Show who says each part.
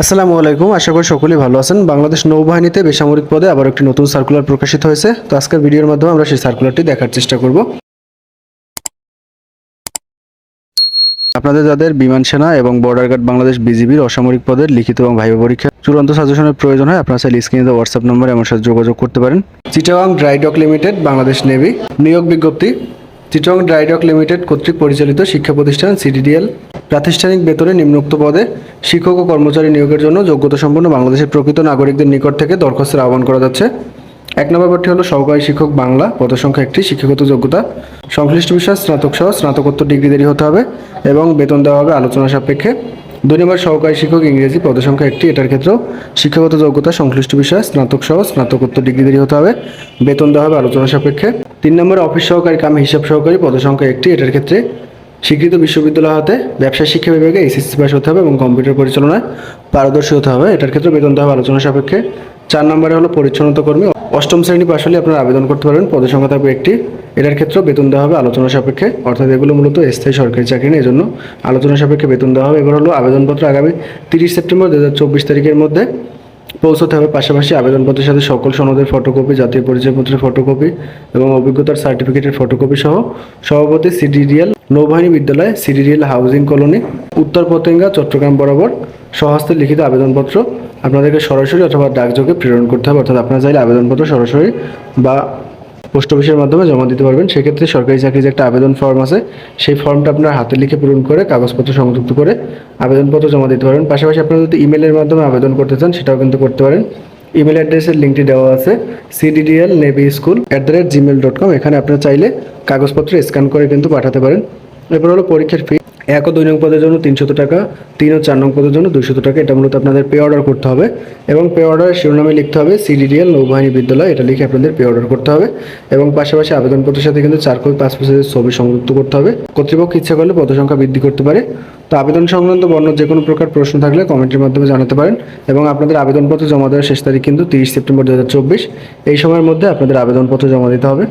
Speaker 1: আসসালামু আলাইকুম, আশা করি সকলেই ভালো আছেন। বাংলাদেশ নৌবাহিনীতে বেসামরিক পদে আবার একটি নতুন সার্কুলার প্রকাশিত হয়েছে। তো আজকের ভিডিওর মাধ্যমে আমরা সেই সার্কুলারটি দেখার চেষ্টা করব। আপনাদের যাদের বিমান সেনা এবং বর্ডার গার্ড বাংলাদেশ বিজিবির অসামরিক পদের লিখিত এবং ভাইবা পরীক্ষা চূড়ান্ত সাজেশনের প্রয়োজন হয়, আপনারা চাইলে স্ক্রিনে হোয়াটসঅ্যাপ নম্বরে আমার সাথে যোগাযোগ করতে পারেন। Chittagong dry dock limited Bangladesh navy নিয়োগ বিজ্ঞপ্তি। চিটাগাং ড্রাইডক লিমিটেড কর্তৃক পরিচালিত শিক্ষা প্রতিষ্ঠান সিডিডিএল প্রাতিষ্ঠানিক বেতনে নিম্নোক্ত পদে শিক্ষক ও কর্মচারী নিয়োগের জন্য যোগ্যতা সম্পন্ন বাংলাদেশের প্রকৃত নাগরিকদের নিকট থেকে দরখাস্তের আহ্বান করা যাচ্ছে। এক নম্বর পদটি হলো সহকারী শিক্ষক বাংলা পদসংখ্যা একটি, শিক্ষাগত যোগ্যতা। সংশ্লিষ্ট বিষয় স্নাতক সহ স্নাতকোত্তর ডিগ্রিদেরই হতে হবে এবং বেতন দেওয়া হবে আলোচনা সাপেক্ষে। দুই নম্বর সহকারী শিক্ষক ইংরেজি পদসংখ্যা একটি, এটার ক্ষেত্রেও শিক্ষাগত যোগ্যতা, সংশ্লিষ্ট বিষয় স্নাতক সহ স্নাতকোত্তর ডিগ্রিদেরই হতে হবে, বেতন দেওয়া হবে আলোচনা সাপেক্ষে। তিন নম্বর অফিস সহকারী কাম হিসাব সহকারী পদসংখ্যা একটি, এটার ক্ষেত্রে স্বীকৃত বিশ্ববিদ্যালয় হতে ব্যবসায় শিক্ষা বিভাগে এসএসসি পাস হতে হবে এবং কম্পিউটার পরিচালনায় পারদর্শী হতে হবে। এটার ক্ষেত্রে বেতন দেওয়া হবে আলোচনা সাপেক্ষে। চার নম্বরে হলো পরিচ্ছন্নতা কর্মী। অষ্টম শ্রেণি পাশ হলে আপনারা আবেদন করতে পারবেন। পদের সংখ্যা থাকবে একটি। এটার ক্ষেত্রেও বেতন দেওয়া হবে আলোচনা সাপেক্ষে। অর্থাৎ এগুলো মূলত স্থায়ী সরকারি চাকরি নেই, এজন্য আলোচনা সাপেক্ষে বেতন দেওয়া হবে। এবার হলো আবেদনপত্র আগামী তিরিশ সেপ্টেম্বর দু হাজার চব্বিশ তারিখের মধ্যে পৌঁছতে হবে। পাশাপাশি আবেদনপত্রের সাথে সকল সনদের ফটোকপি, জাতীয় পরিচয়পত্রের ফটোকপি এবং অভিজ্ঞতার সার্টিফিকেটের ফটোকপি সহ সভাপতি সিডিডিএল নৌবাহিনী বিদ্যালয়, সিডিডিএল হাউজিং কলোনি, উত্তর পতেঙ্গা, চট্টগ্রাম বরাবর স্বহস্তে লিখিত আবেদনপত্র আপনাদেরকে সরাসরি অথবা ডাকযোগে প্রেরণ করতে হবে। অর্থাৎ আপনারা চাইলে আবেদনপত্র সরাসরি বা পোস্ট অফিসের মাধ্যমে জমা দিতে পারবেন। সেক্ষেত্রে সরকারি চাকরির যে একটা আবেদন ফর্ম আছে, সেই ফর্মটা আপনার হাতে লিখে পূরণ করে কাগজপত্র সংযুক্ত করে আবেদনপত্র জমা দিতে পারবেন। পাশাপাশি আপনারা যদি ইমেলের মাধ্যমে আবেদন করতে চান, সেটাও কিন্তু করতে পারেন। ইমেল অ্যাড্রেসের লিঙ্কটি দেওয়া আছে CDDL navy school at the rate gmail dot com এখানে আপনারা চাইলে কাগজপত্র স্ক্যান করে কিন্তু পাঠাতে পারেন। এরপর হলো পরীক্ষার ফি এক ও দুই নং পদের জন্য তিনশত টাকা, তিন ও চার নং পদের জন্য দুইশত টাকা। এটা মূলত আপনাদের পে অর্ডার করতে হবে এবং পে অর্ডারের শিরোনামে লিখতে হবে সিডিডিএল নৌবাহিনী বিদ্যালয়। এটা লিখে আপনাদের পে অর্ডার করতে হবে এবং পাশাপাশি আবেদনপত্রের সাথে কিন্তু চার কপি পাঁচ পেজের ছবি সংযুক্ত করতে হবে। কর্তৃপক্ষ ইচ্ছা করলে পদ সংখ্যা বৃদ্ধি করতে পারে। তো আবেদন সংক্রান্ত বর্ণ যে কোনো প্রকার প্রশ্ন থাকলে কমেন্টের মাধ্যমে জানাতে পারেন এবং আপনাদের আবেদনপত্র জমা দেওয়ার শেষ তারিখ কিন্তু তিরিশ সেপ্টেম্বর দু হাজার চব্বিশ। এই সময়ের মধ্যে আপনাদের আবেদনপত্র জমা দিতে হবে।